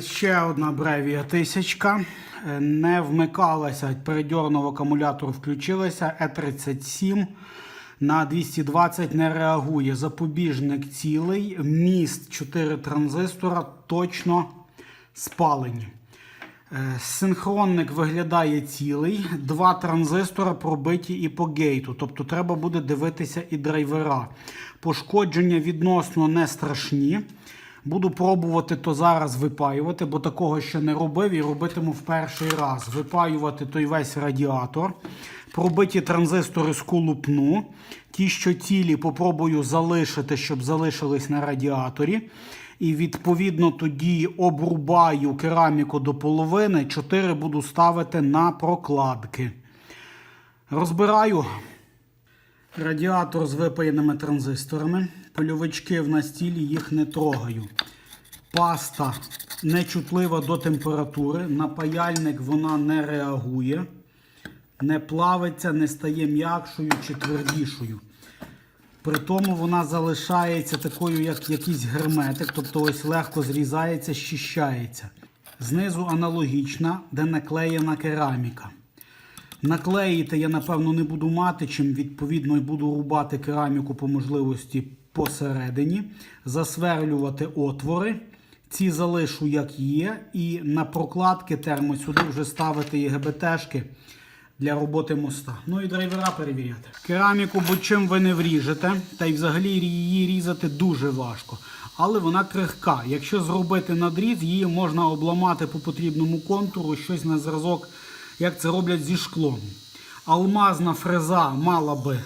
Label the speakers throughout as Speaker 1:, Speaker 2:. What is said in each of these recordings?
Speaker 1: Ще одна бревія тисячка. Е, Не вмикалася, передьорнув акумулятор, включилася. Е37 на 220 не реагує. Запобіжник цілий. Міст 4 транзистора точно спалені. Е, Синхронник виглядає цілий, два транзистора пробиті і по гейту. Тобто треба буде дивитися і драйвера. Пошкодження відносно не страшні. Буду пробувати то зараз випаювати, бо такого ще не робив і робитиму в перший раз. Випаювати той весь радіатор. Пробиті транзистори сколупну. Ті, що цілі, попробую залишити, щоб залишились на радіаторі. І відповідно тоді обрубаю кераміку до половини, 4 буду ставити на прокладки. Розбираю радіатор з випаяними транзисторами. Польовички в настілі їх не трогаю. Паста нечутлива до температури. На паяльник вона не реагує, не плавиться, не стає м'якшою чи твердішою. При тому вона залишається такою, як якийсь герметик, тобто ось легко зрізається, щищається. Знизу аналогічна, де наклеєна кераміка. Наклеїти я, напевно, не буду мати, чим відповідно буду рубати кераміку по можливості посередині, засверлювати отвори. Ці залишу як є, і на прокладки термо сюди вже ставити і ГБТшки для роботи моста. Ну і драйвера перевіряти. Кераміку будь-чим ви не вріжете, та й взагалі її різати дуже важко. Але вона крихка. Якщо зробити надріз, її можна обламати по потрібному контуру, щось на зразок, як це роблять зі шклом. Алмазна фреза мала би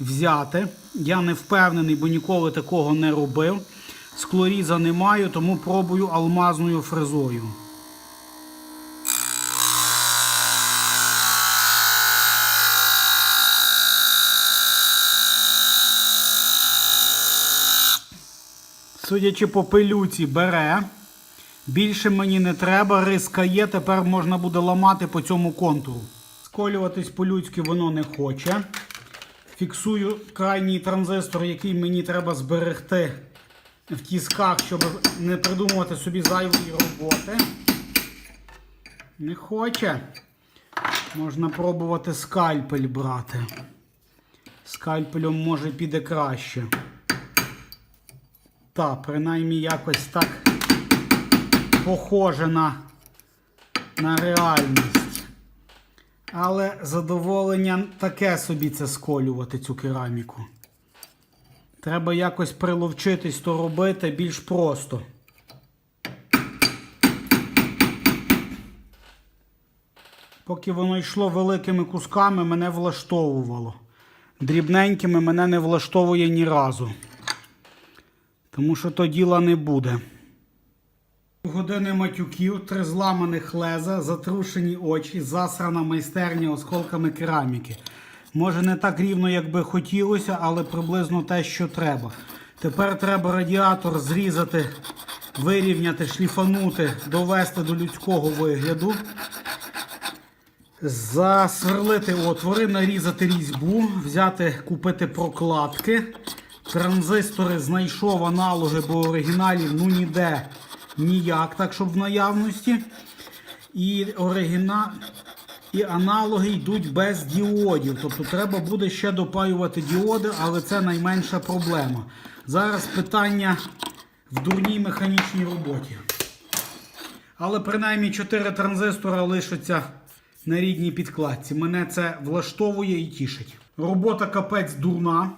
Speaker 1: взяти. Я не впевнений, бо ніколи такого не робив. Склоріза не маю, тому пробую алмазною фрезою. Судячи по пилюці, бере. Більше мені не треба, риска є, тепер можна буде ламати по цьому контуру. Сколюватись по-людськи воно не хоче. Фіксую крайній транзистор, який мені треба зберегти в тісках, щоб не придумувати собі зайвої роботи. Не хоче. Можна пробувати скальпель брати. Скальпелем може піде краще. Та, принаймні якось так похоже на, на реальність. Але задоволення таке собі це сколювати цю кераміку. Треба якось приловчитись то робити більш просто. Поки воно йшло великими кусками, мене влаштовувало. Дрібненькими мене не влаштовує ні разу. Тому що то діла не буде. Години матюків, три зламаних леза, затрушені очі, засрана майстерня осколками кераміки. Може не так рівно, як би хотілося, але приблизно те, що треба. Тепер треба радіатор зрізати, вирівняти, шліфанути, довести до людського вигляду. Засверлити отвори, нарізати різьбу, взяти, купити прокладки. Транзистори знайшов аналоги, бо оригіналів ну ніде ніяк, так щоб в наявності. І оригіна... і аналоги йдуть без діодів. Тобто треба буде ще допаювати діоди, але це найменша проблема. Зараз питання в дурній механічній роботі. Але принаймні 4 транзистора лишаться на рідній підкладці. Мене це влаштовує і тішить. Робота капець дурна.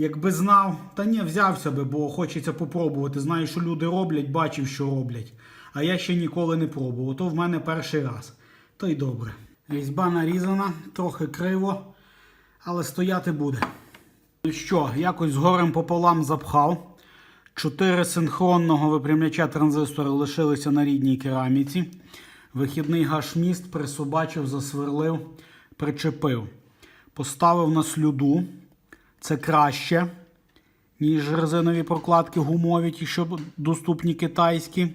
Speaker 1: Якби знав, та ні, взявся би, бо хочеться попробувати. Знаю, що люди роблять, бачив, що роблять. А я ще ніколи не пробував. То в мене перший раз. То й добре. Різьба нарізана, трохи криво, але стояти буде. Ну що, якось згорем пополам запхав. Чотири синхронного випрямляча транзистора лишилися на рідній кераміці. Вихідний гашміст присобачив, засверлив, причепив. Поставив на слюду. Це краще, ніж резинові прокладки гумові, ті, що доступні китайські.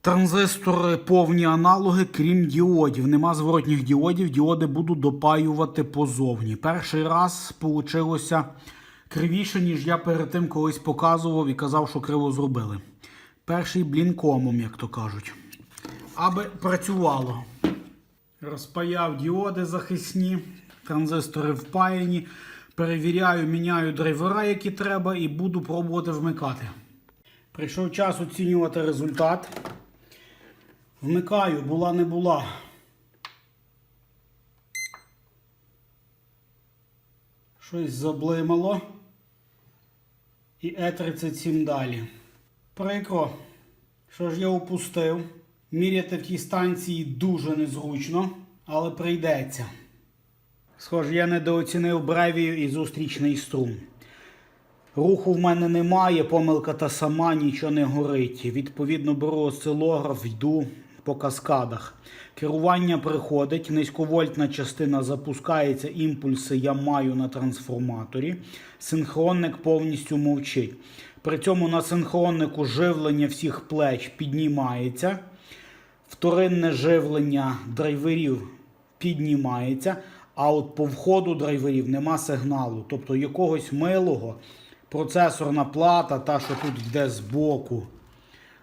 Speaker 1: Транзистори повні аналоги, крім діодів. Нема зворотніх діодів. Діоди буду допаювати позовні. Перший раз вийшло кривіше, ніж я перед тим колись показував і казав, що криво зробили. перший блінкомом, як то кажуть. Аби працювало. Розпаяв діоди захисні, транзистори впаяні. Перевіряю, міняю драйвера, які треба, і буду пробувати вмикати. Прийшов час оцінювати результат. Вмикаю, була не була. Щось заблимало. І Е37 далі. Прикро, що ж я упустив. Міряти в тій станції дуже незручно, але прийдеться. Схоже, я недооцінив бревію і зустрічний струм. Руху в мене немає, помилка та сама, нічого не горить. Відповідно, беру осцилограф, йду по каскадах. Керування приходить, низьковольтна частина запускається, імпульси я маю на трансформаторі. Синхронник повністю мовчить. При цьому на синхроннику живлення всіх плеч піднімається. Вторинне живлення драйверів піднімається, а от по входу драйверів нема сигналу. Тобто якогось милого процесорна плата, та, що тут йде збоку.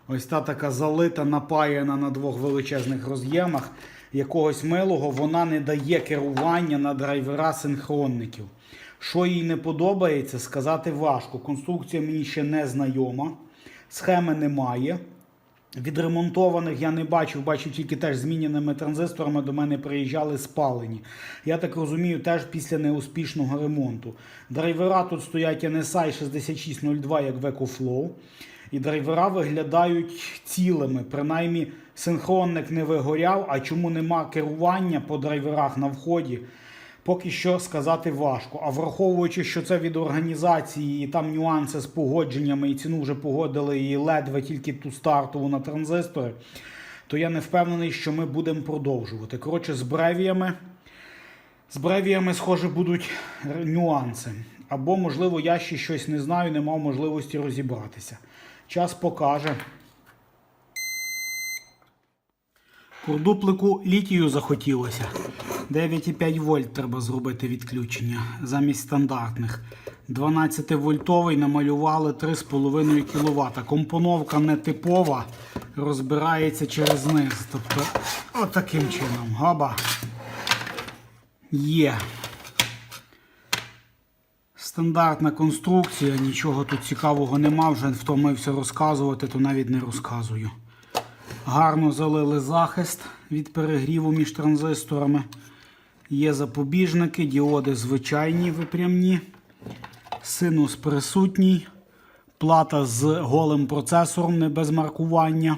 Speaker 1: Ось та така залита, напаяна на двох величезних роз'ємах. Якогось милого вона не дає керування на драйвера синхронників. Що їй не подобається, сказати важко. Конструкція мені ще не знайома, схеми немає. Відремонтованих я не бачив, бачив тільки теж зміненими транзисторами до мене приїжджали спалені. Я так розумію, теж після неуспішного ремонту. Драйвера тут стоять NSI 6602, як в EcoFlow. І драйвера виглядають цілими. Принаймні, синхронник не вигоряв, а чому нема керування по драйверах на вході, поки що сказати важко. А враховуючи, що це від організації, і там нюанси з погодженнями, і ціну вже погодили, і ледве тільки ту стартову на транзистори, то я не впевнений, що ми будемо продовжувати. Коротше, з бревіями. З бревіями, схоже, будуть нюанси. Або, можливо, я ще щось не знаю, не мав можливості розібратися. Час покаже. Курдуплику літію захотілося. 9,5 вольт треба зробити відключення замість стандартних. 12 вольтовий намалювали 3,5 кВт. Компоновка не типова, розбирається через низ. Тобто, отаким чином. Габа. Є. Стандартна конструкція, нічого тут цікавого нема, вже втомився розказувати, то навіть не розказую. Гарно залили захист від перегріву між транзисторами. Є запобіжники, діоди звичайні випрямні. Синус присутній. Плата з голим процесором, не без маркування.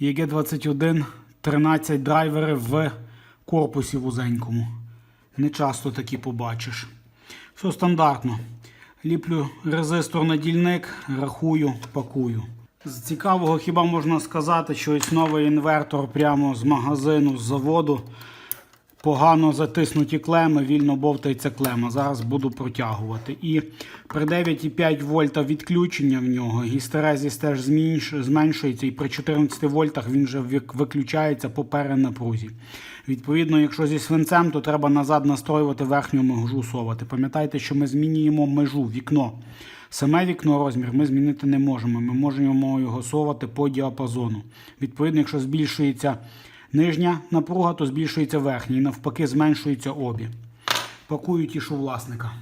Speaker 1: EG21 13 драйвери в корпусі вузенькому. Не часто такі побачиш. Все стандартно. Ліплю резистор на дільник, рахую, пакую. З цікавого хіба можна сказати, що ось новий інвертор прямо з магазину, з заводу. Погано затиснуті клеми, вільно бовтається клема. Зараз буду протягувати. І при 9,5 вольта відключення в нього гістерезіс теж зменшується, і при 14 вольтах він вже вик- виключається по перенапрузі. Відповідно, якщо зі свинцем, то треба назад настроювати верхню межу совати. Пам'ятайте, що ми змінюємо межу, вікно. Саме вікно розмір ми змінити не можемо. Ми можемо його совати по діапазону. Відповідно, якщо збільшується нижня напруга, то збільшується верхня і навпаки зменшуються обі. Пакую тішу власника.